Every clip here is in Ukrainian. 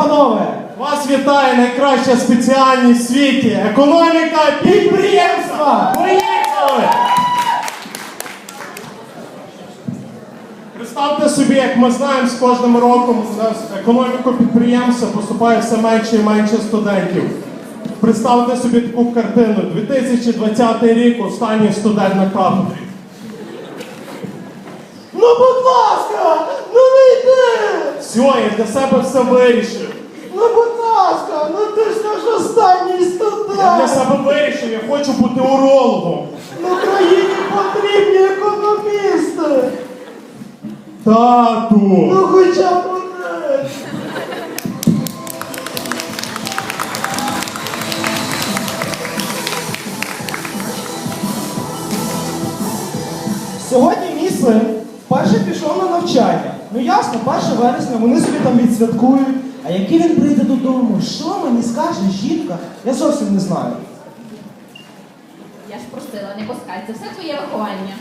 панове! Вас вітає найкраща спеціальність в світі. Економіка підприємства. Поїхали! Представте собі, як ми знаємо, з кожним роком у нас економіку підприємства поступає все менше і менше студентів. Представте собі таку картину. 2020 рік останній студент на кафедрі. Ну, будь ласка, ну не йди! Все, я для себе все вирішив. Для себе вирішив, я хочу бути урологом. В Україні потрібні економісти! Тату! Ну хоча б один! Сьогодні мій син вперше пішов на навчання. Ну ясно, 1 вересня вони собі там відсвяткують. А який він прийде додому? Що мені скаже жінка? Я зовсім не знаю. Я ж просила, не пускай, це все твоє виховання.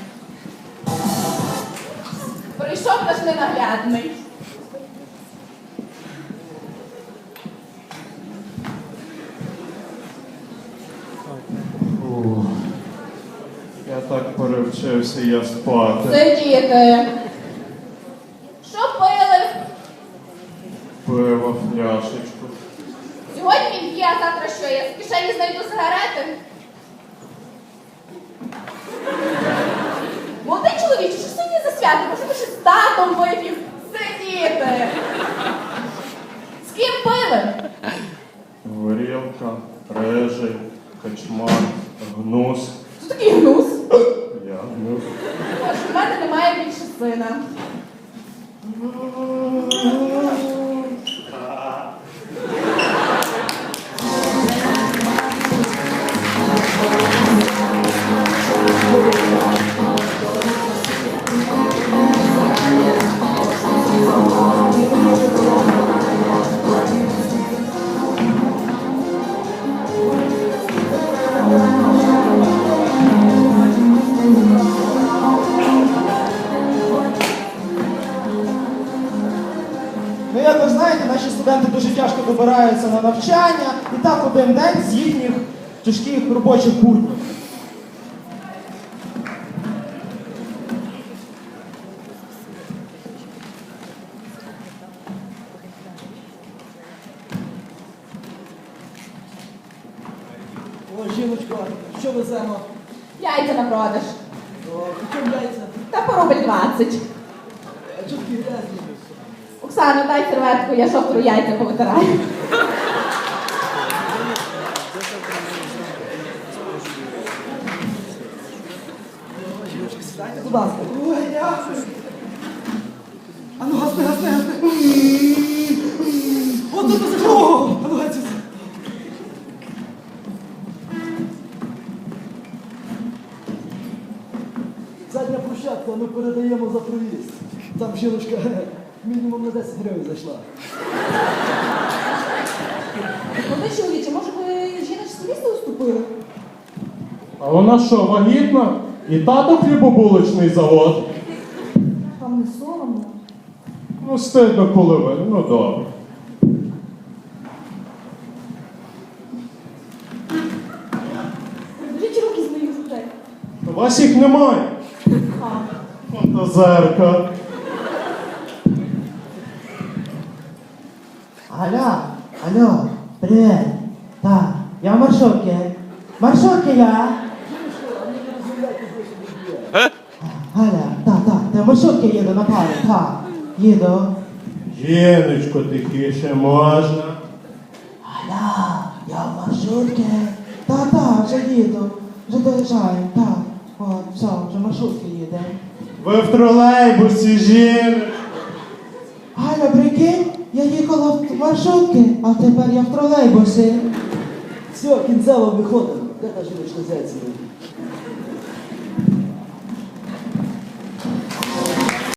Прийшов наш ненаглядний. Я так перевчився, я спати. Сидіти. Що пили? Пиво, фляшечку. Сьогодні він п'є, а завтра що? Я в кишені знайду сигарети. Молодий чоловіче, що сьогодні за свято? Може, ви ще з татом випів? Сидіти. З ким пили? Горілка, режий, качмар, гнус. Що такий гнус? Я гнус. Боже, в мене немає більше сина. Знаєте, наші студенти дуже тяжко добираються на навчання і так один день з їхніх тяжких робочих буднів. О, жіночко, що веземо? Яйця на продаж. О, яйця? Та по рубль 20. Оксана, дай серветку, я шоферу яйця повитираю. Будь ласка. А ну, гасни, гасни, гасни. От тут. А ну, гасни. Задня площадка, ми передаємо за проїзд. Там жіночка мінімум на 10 гривень зайшла. Молодий чоловіче, може ви жіночці місто уступили? А вона що, вагітна? І тато хлібобулочний завод. Вам не соромно? Ну, стидно, коли ви. Ну добре. Приберіть руки з моїх грудей. У вас їх немає. А, Фантазерка. Алло, алло, привет. Так, я в маршрутке. Маршрутке я. Галя, так, так, я в маршрутке їду на парі, так, їду. Жіночко, тихіше можна. Галя, я в маршрутке. Так, так, вже їду, вже доїжджаю, так. От, все, вже маршрутки їде. Ви в тролейбусі, жіночко. Галя, прикинь, я їхала в маршрутки, а тепер я в тролейбусі. Все, кінцево виходимо. Де та жіночка зайцева?